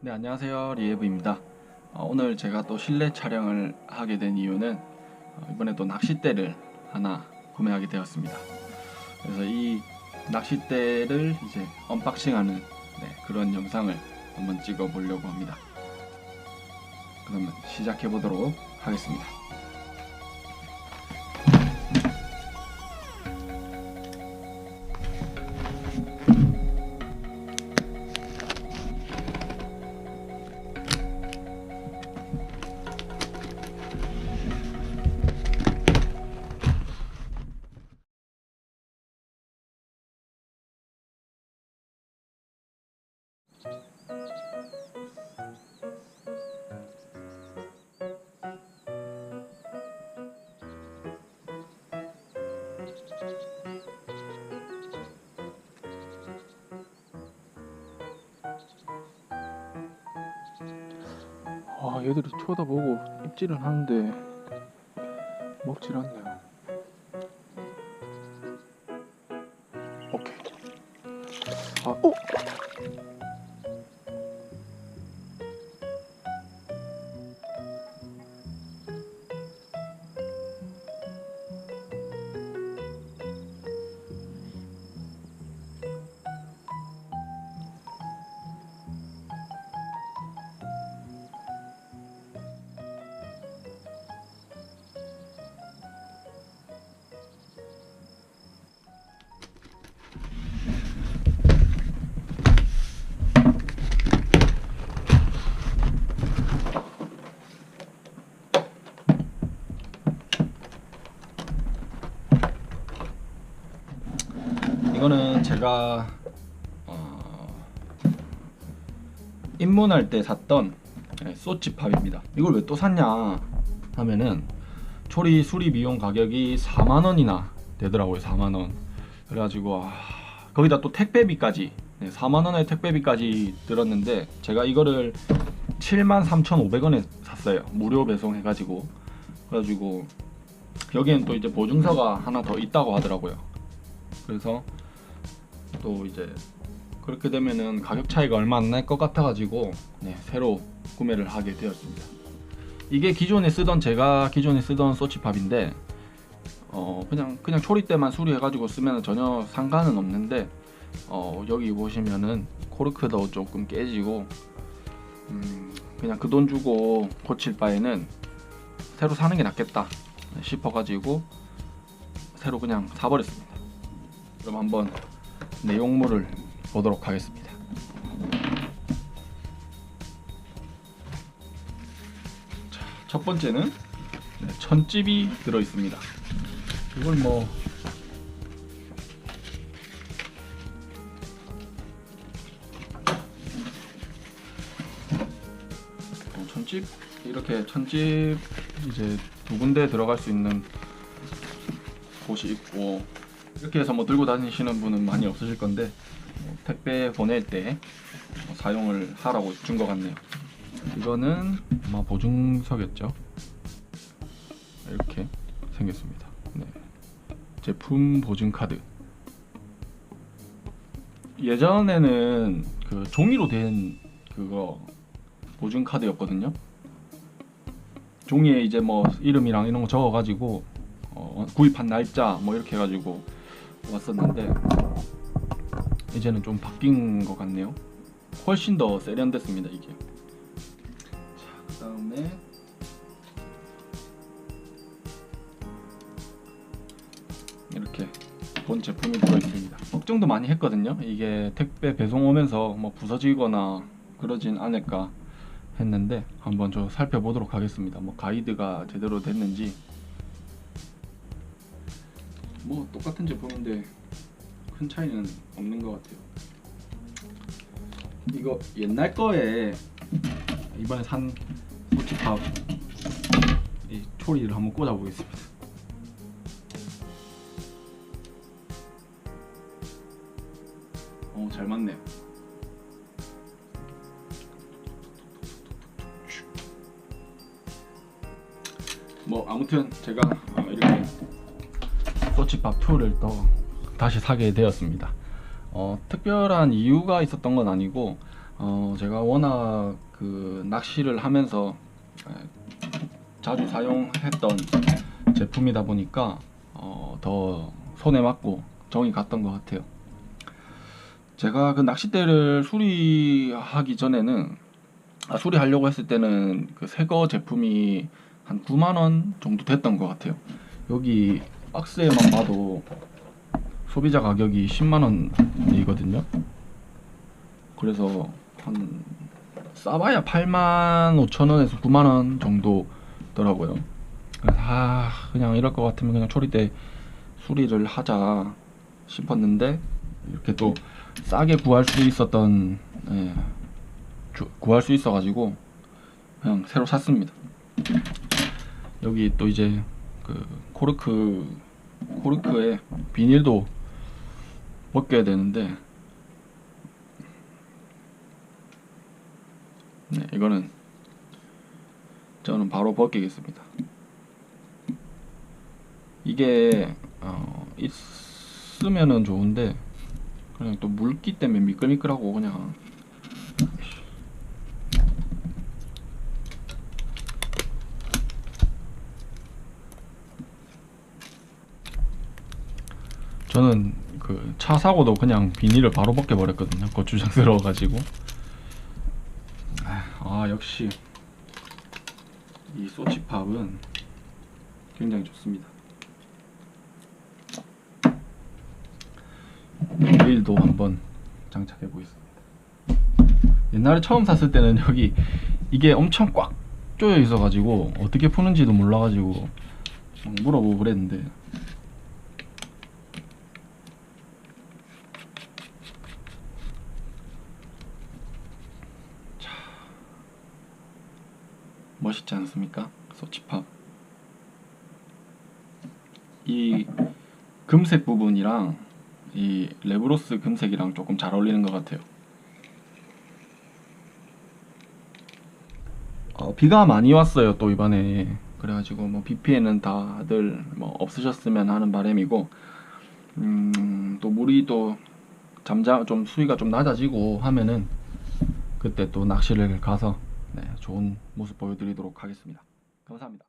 네, 안녕하세요. 리에브입니다. 어, 오늘 제가 또 실내 촬영을 하게 된 이유는 어, 이번에 또 낚싯대를 하나 구매하게 되었습니다. 그래서 이 낚싯대를 이제 언박싱하는 네, 그런 영상을 한번 찍어 보려고 합니다. 그러면 시작해 보도록 하겠습니다. 아, 얘들이 쳐다보고 입질은 하는데 먹질 않네요. 오케이. 아, 오! 이거는 제가 어, 입문할 때 샀던 네, 소치팝입니다. 이걸 왜 또 샀냐 하면은 초리 수리 비용 가격이 4만 원이나 되더라고요. 4만 원. 그래가지고 아, 거기다 또 택배비까지 네, 4만 원의 택배비까지 들었는데 제가 이거를 7만 3,500원에 샀어요. 무료 배송해가지고 그래가지고 여기엔 또 이제 보증서가 하나 더 있다고 하더라고요. 그래서 또 이제 그렇게 되면은 가격 차이가 얼마 안 날 것 같아가지고 네, 새로 구매를 하게 되었습니다. 이게 기존에 쓰던 제가 기존에 쓰던 소치팝인데 어 그냥 그냥 초리 때만 수리해가지고 쓰면 전혀 상관은 없는데 어 여기 보시면은 코르크도 조금 깨지고 음 그냥 그 돈 주고 고칠 바에는 새로 사는 게 낫겠다 싶어가지고 새로 그냥 사버렸습니다. 그럼 한번 내용물을 보도록 하겠습니다. 자, 첫 번째는 네, 천집이 들어 있습니다. 이걸 뭐 어, 천집 이렇게 천집 이제 두 군데 들어갈 수 있는 곳이 있고 이렇게 해서 뭐 들고 다니시는 분은 많이 없으실 건데 뭐 택배 보낼 때뭐 사용을 하라고 준 것 같네요. 이거는 아마 보증서겠죠. 이렇게 생겼습니다. 네. 제품 보증 카드. 예전에는 그 종이로 된 그거 보증 카드였거든요. 종이에 이제 뭐 이름이랑 이런 거 적어가지고 어, 구입한 날짜 뭐 이렇게 해가지고 왔었는데 이제는 좀 바뀐 것 같네요. 훨씬 더 세련됐습니다 이게. 자 그다음에 이렇게 본 제품이 들어있습니다. 걱정도 많이 했거든요. 이게 택배 배송 오면서 뭐 부서지거나 그러진 않을까 했는데 한번 저 살펴보도록 하겠습니다. 뭐 가이드가 제대로 됐는지 뭐 똑같은 제품인데 큰 차이는 없는 것 같아요. 이거 옛날 거에 이번에 산 소치팝 이 초리를 한번 꽂아 보겠습니다. 어, 잘 맞네요. 뭐 아무튼 제가 소치밥 2를 또 다시 사게 되었습니다. 어, 특별한 이유가 있었던 건 아니고 어, 제가 워낙 그 낚시를 하면서 에, 자주 사용했던 제품이다 보니까 어, 더 손에 맞고 정이 갔던 것 같아요. 제가 그 낚싯대를 수리하기 전에는 아, 수리하려고 했을 때는 그 새거 제품이 한 9만 원 정도 됐던 것 같아요. 여기 박스에만 봐도 소비자 가격이 10만 원이거든요. 그래서 한 싸봐야 8만 5천 원에서 9만 원 정도더라고요. 그래서 아 그냥 이럴 것 같으면 그냥 초리대 수리를 하자 싶었는데 이렇게 또 싸게 구할 수 있었던 예, 주- 구할 수 있어 가지고 그냥 새로 샀습니다. 여기 또 이제 그 코르크 코르크에 비닐도 벗겨야 되는데 네 이거는 저는 바로 벗기겠습니다. 이게 어, 있으면은 좋은데 그냥 또 물기 때문에 미끌미끌하고 그냥 저는 그 차 사고도 그냥 비닐을 바로 벗겨 버렸거든요. 고추장스러워가지고. 아, 아 역시 이 소치팝은 굉장히 좋습니다. 레일도 한번 장착해 보겠습니다. 옛날에 처음 샀을 때는 여기 이게 엄청 꽉 조여 있어 가지고 어떻게 푸는지도 몰라 가지고 막 물어보고 그랬는데 멋있지 않습니까? 소치팝. 이 금색 부분이랑 이 레브로스 금색이랑 조금 잘 어울리는 것 같아요. 어, 비가 많이 왔어요 또 이번에 그래가지고 뭐 비 피해는 다들 뭐 없으셨으면 하는 바람이고 음, 또 물이 또 잠자 좀 수위가 좀 낮아지고 하면은 그때 또 낚시를 가서 네, 좋은 모습 보여드리도록 하겠습니다. 감사합니다.